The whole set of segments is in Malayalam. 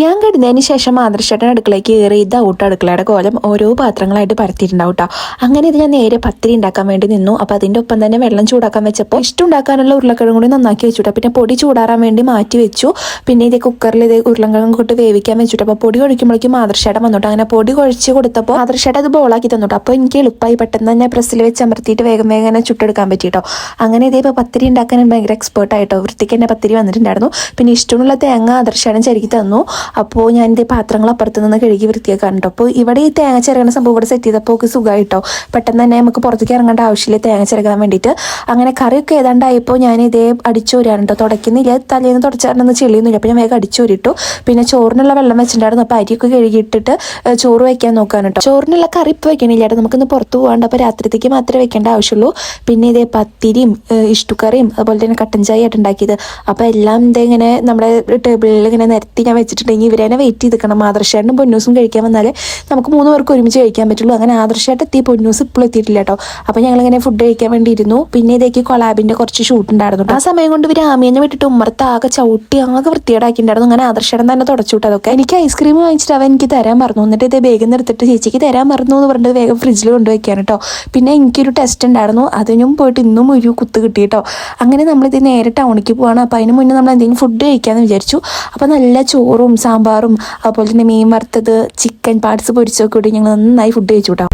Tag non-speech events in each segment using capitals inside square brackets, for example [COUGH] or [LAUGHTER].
ഞാൻ കിടന്നതിന് ശേഷം മാതൃശ്ശേട്ടൻ അടുക്കളയ്ക്ക് കയറി ഇത് ഔട്ട് അടുക്കളയുടെ കോലം ഓരോ പാത്രങ്ങളായിട്ട് പരത്തിയിട്ടുണ്ടാവും കേട്ടോ അങ്ങനെ ഇത് ഞാൻ നേരെ പത്തിരി ഉണ്ടാക്കാൻ വേണ്ടി നിന്നു. അപ്പോൾ അതിന്റെ ഒപ്പം തന്നെ വെള്ളം ചൂടാക്കാൻ വെച്ചപ്പോൾ ഇഷ്ടം ഉണ്ടാക്കാനുള്ള ഉരുളക്കിഴങ്ങ് കൂടി നന്നാക്കി വെച്ചുട്ടോ പിന്നെ പൊടി ചൂടാറാൻ വേണ്ടി മാറ്റി വെച്ചു. പിന്നെ ഇത് കുക്കറിൽ ഇത് ഉരുളക്കിഴങ്ങ് കൊണ്ട് വേവിക്കാൻ വെച്ചിട്ട് അപ്പോൾ പൊടി ഒഴിക്കുമ്പോഴേക്കും മാതൃശ്ശേട്ടൻ വന്നോട്ടോ അങ്ങനെ പൊടി കുഴച്ച് കൊടുത്തപ്പോൾ മാതൃശ്ശേട്ടൻ അത് ബോളാക്കി തന്നിട്ടോ അപ്പോൾ എനിക്ക് എളുപ്പമായി പെട്ടെന്ന് തന്നെ പ്രസ്സിൽ വെച്ച് അമർത്തിയിട്ട് വേഗം വേഗം തന്നെ ചുട്ടെടുക്കാൻ പറ്റിയിട്ടോ അങ്ങനെ ഇതേ ഇപ്പോൾ പത്തിരി ഉണ്ടാക്കാൻ ഭയങ്കര എക്സ്പേർട്ട് ആയിട്ടോ വൃത്തിക്ക് തന്നെ പത്തിരി വന്നിട്ടുണ്ടായിരുന്നു. പിന്നെ ഇഷ്ടമുള്ള തേങ്ങ ആദർശാനം ചരിക്ക് തന്നു. അപ്പോൾ ഞാൻ എന്റെ പാത്രങ്ങൾ അപ്പുറത്ത് നിന്ന് കഴുകി വൃത്തിയാക്കാറുണ്ട്. അപ്പോൾ ഇവിടെ ഈ തേങ്ങ ചിരകണ സംഭവം ഇവിടെ സെറ്റ് ചെയ്തപ്പോൾ ഒക്കെ സുഖമായിട്ടോ പെട്ടെന്ന് തന്നെ നമുക്ക് പുറത്തേക്ക് ഇറങ്ങേണ്ട ആവശ്യമില്ല തേങ്ങ ചിരകാൻ വേണ്ടിയിട്ട്. അങ്ങനെ കറിയൊക്കെ ഏതാണ്ടായപ്പോൾ ഞാൻ ഇതേ അടിച്ചോരാറുണ്ടോ തുടയ്ക്കുന്നില്ല. തലേന്ന് തുടച്ചാറിനൊന്നും ചെളിയൊന്നുമില്ല. അപ്പോൾ ഞാൻ വേഗം അടിച്ചോരിട്ടു പിന്നെ ചോറിനുള്ള വെള്ളം വെച്ചിട്ടുണ്ടായിരുന്നു. അപ്പോൾ അരിയൊക്കെ കഴുകിയിട്ടിട്ട് ചോറ് വയ്ക്കാൻ നോക്കാൻ കേട്ടോ ചോറിനുള്ള കറി ഇപ്പോൾ വെക്കണില്ല കേട്ടോ നമുക്കിന്ന് പുറത്ത് പോകാണ്ട് അപ്പോൾ രാത്രിത്തേക്ക് മാത്രമേ വെക്കേണ്ട ആവശ്യമുള്ളൂ. പിന്നെ ഇതേ പത്തിരിയും ഇഷ്ടുക്കറിയും അതുപോലെ തന്നെ കട്ടൻ ചായ ആയിട്ട് ഉണ്ടാക്കിയത്. അപ്പോൾ എല്ലാം ഇതേ ഇങ്ങനെ നമ്മുടെ ടേബിളിൽ ഇങ്ങനെ നിരത്തി ഞാൻ വെച്ചിട്ടുണ്ടെങ്കിൽ ഇവരെ തന്നെ വെയിറ്റ് ചെയ്ത് നിൽക്കണം ആദർശേട്ടനും പൊന്നൂസും കഴിക്കാൻ വന്നാൽ നമുക്ക് മൂന്ന് പേർക്ക് ഒരുമിച്ച് കഴിക്കാൻ പറ്റുള്ളൂ. അങ്ങനെ ആദർശമായിട്ട് എത്തി പൊന്നൂസ് ഇപ്പോഴും എത്തിയിട്ടില്ല കേട്ടോ. അപ്പോൾ ഞങ്ങളിങ്ങനെ ഫുഡ് കഴിക്കാൻ വേണ്ടി ഇരുന്നു പിന്നെ ഇതേക്ക് കൊളാബിന്റെ കുറച്ച് ഷൂട്ട് ഉണ്ടായിരുന്നു ആ സമയം കൊണ്ട് ഇവർ ആമിയെന്നെ വിട്ടിട്ട് ഉമ്മറത്ത് ആകെ ചവിട്ടി ആകെ വൃത്തിയേടാക്കിയിട്ടുണ്ടായിരുന്നു അങ്ങനെ ആദർശേടൻ തന്നെ തുടച്ചു വിട്ടു അതൊക്കെ. എനിക്ക് ഐസ്ക്രീം വാങ്ങിച്ചിട്ട് അവൻ എനിക്ക് തരാൻ മറന്നു എന്നിട്ട് ഇത് വേഗം എടുത്തിട്ട് ചേച്ചിക്ക് തരാൻ മറന്നു എന്ന് പറഞ്ഞിട്ട് വേഗം ഫ്രിഡ്ജിൽ കൊണ്ടുവയ്ക്കാൻ കേട്ടോ. പിന്നെ എനിക്കൊരു ടെസ്റ്റ് ഉണ്ടായിരുന്നു. അതിനും പോയിട്ട് ഇന്നും ഒരു കുത്ത് കിട്ടി കേട്ടോ. അങ്ങനെ നമ്മളിത് നേരെ ടൗണിലേക്ക് പോവാണ്. അപ്പോൾ അതിന് മുന്നേ നമ്മൾ എന്തെങ്കിലും ഫുഡ് കഴിക്കാമെന്ന് വിചാരിച്ചു. അപ്പോൾ നല്ല ചോറും സാമ്പാറും അതുപോലെ തന്നെ മീൻ വറുത്തത് ചിക്കൻ പാർട്സ് പൊരിച്ചൊക്കെ കൂടി ഞങ്ങൾ നന്നായി ഫുഡ് കഴിച്ചു കേട്ടോ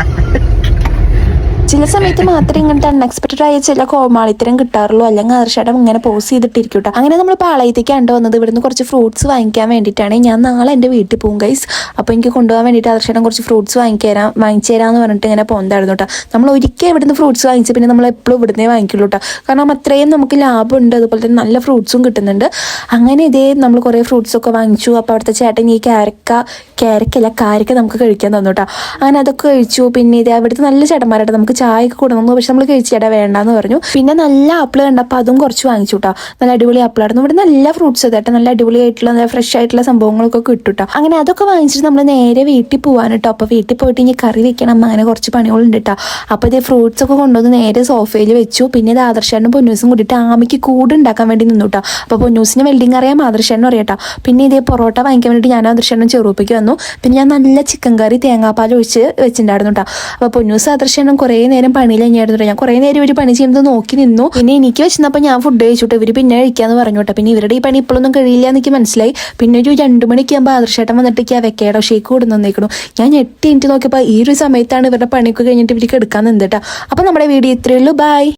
[LAUGHS] ചില സമയത്ത് മാത്രമേ ഇങ്ങനത്തെ അൺഎക്സ്പെക്ടഡ് ആയ ചില കോമാളിത്തരം കിട്ടാറുള്ളൂ. അല്ലെങ്കിൽ ആദർശം ഇങ്ങനെ പോസ് ചെയ്തിട്ടിരിക്കും കേട്ടോ അങ്ങനെ നമ്മൾ പാളയത്തേക്ക് കണ്ടു വന്നത് ഇവിടുന്ന് കുറച്ച് ഫ്രൂട്ട്സ് വാങ്ങിക്കാൻ വേണ്ടിയിട്ടാണ്. ഞാൻ നാളെ എന്റെ വീട്ടിൽ പോകും ഗൈസ് അപ്പോൾ എനിക്ക് കൊണ്ടുപോകാൻ വേണ്ടിയിട്ട് ആദർശം കുറച്ച് ഫ്രൂട്ട്സ് വാങ്ങിക്കാൻ വാങ്ങിച്ചു തരാമെന്ന് പറഞ്ഞിട്ട് ഇങ്ങനെ പോകുന്നതായിരുന്നു കേട്ടോ. നമ്മൾ ഒരിക്കൽ ഇവിടുന്ന് ഫ്രൂട്ട്സ് വാങ്ങിച്ച് പിന്നെ നമ്മൾ എപ്പോഴും ഇവിടുന്നേ വാങ്ങിക്കുള്ളൂ കേട്ടോ. കാരണം അത്രയും നമുക്ക് ലാഭമുണ്ട്. അതുപോലെ തന്നെ നല്ല ഫ്രൂട്ട്സും കിട്ടുന്നുണ്ട്. അങ്ങനെ ഇതേ നമ്മൾ കുറേ ഫ്രൂട്ട്സ് ഒക്കെ വാങ്ങിച്ചു. അപ്പോൾ അവിടുത്തെ ചേട്ടൻ ഈ ക്യാരക്ക ക്യാരക്കല്ല കാരക്ക നമുക്ക് കഴിക്കാൻ തന്നു കേട്ടോ. അങ്ങനെ അതൊക്കെ കഴിച്ചു. പിന്നെ ഇതേ അവിടുത്തെ നല്ല ചേട്ടന്മാരായിട്ട് നമുക്ക് ഒക്കെ കൊടുക്കുന്നു പക്ഷെ നമ്മൾ കഴിച്ചു ചേട്ടാ വേണ്ടാന്ന് പറഞ്ഞു. പിന്നെ നല്ല ആപ്പിൾ കണ്ടപ്പോൾ അതും കുറച്ച് വാങ്ങിച്ചു കേട്ടോ നല്ല അടിപൊളി ആപ്പിളായിരുന്നു ഇവിടെ നല്ല ഫ്രൂട്ട്സ് കേട്ടോ. നല്ല അടിപൊളിയായിട്ടുള്ള നല്ല ഫ്രഷ് ആയിട്ടുള്ള സംഭവങ്ങളൊക്കെ കിട്ടും അങ്ങനെ അതൊക്കെ വാങ്ങിച്ചിട്ട് നമ്മൾ നേരെ വീട്ടിൽ പോകാൻ കേട്ടോ അപ്പോൾ വീട്ടിൽ പോയിട്ട് ഇനി കറി വെക്കണം. അങ്ങനെ കുറച്ച് പണികളുണ്ട് കേട്ടോ. അപ്പോൾ ഇത് ഫ്രൂട്ട്സ് ഒക്കെ കൊണ്ടുവന്ന് നേരെ സോഫയിൽ വെച്ചു. പിന്നെ ഇത് ആദർശാനും പൊന്നൂസും കൂടിയിട്ട് ആമിക്ക് കൂട് ഉണ്ടാക്കാൻ വേണ്ടി നിന്നു കേട്ടോ. അപ്പോൾ പൊന്നൂസിന് വെൽഡിങ് അറിയാം ആദർശാനും അറിയാം കേട്ടോ. പിന്നെ ഇതേ പൊറോട്ട വാങ്ങിക്കാൻ വേണ്ടി ഞാൻ ആദർശാനും ചെറുപ്പയ്ക്ക് വന്നു. പിന്നെ ഞാൻ നല്ല ചിക്കൻ കറി തേങ്ങാപ്പാൽ ഒഴിച്ച് വെച്ചിട്ടുണ്ടായിരുന്നു കേട്ടോ. അപ്പോൾ പൊന്നൂസ് ആദർശാനും കുറേ പണിയിൽ തന്നെയായിരുന്നു കേട്ടോ ഞാൻ കുറേ നേരം ഇവർ പണി ചെയ്യുന്നത് നോക്കി നിന്നു. പിന്നെ എനിക്ക് വെച്ചപ്പോൾ ഞാൻ ഫുഡ് കഴിച്ചിട്ട്. ഇവർ പിന്നെ കഴിക്കാന്ന് പറഞ്ഞു കേട്ടോ. പിന്നെ ഇവരുടെ ഈ പണി ഇപ്പോഴൊന്നും കഴിയില്ല എനിക്ക് മനസ്സിലായി. പിന്നെ ഒരു രണ്ട് മണിക്ക് ആകുമ്പോൾ വന്നിട്ട് ആ വെക്കേടോ ഷേക്ക് കൊടുന്ന് നിന്നേക്കണു ഞാൻ എട്ട് മിനിറ്റ് നോക്കിയപ്പോൾ ഈ ഒരു സമയത്താണ് ഇവരുടെ പണിയൊക്കെ കഴിഞ്ഞിട്ട് ഇവർക്ക് എടുക്കാൻ നിന്നിട്ടാ അപ്പോൾ നമ്മുടെ വീഡിയോ ഇത്രയേ ഉള്ളൂ. ബൈ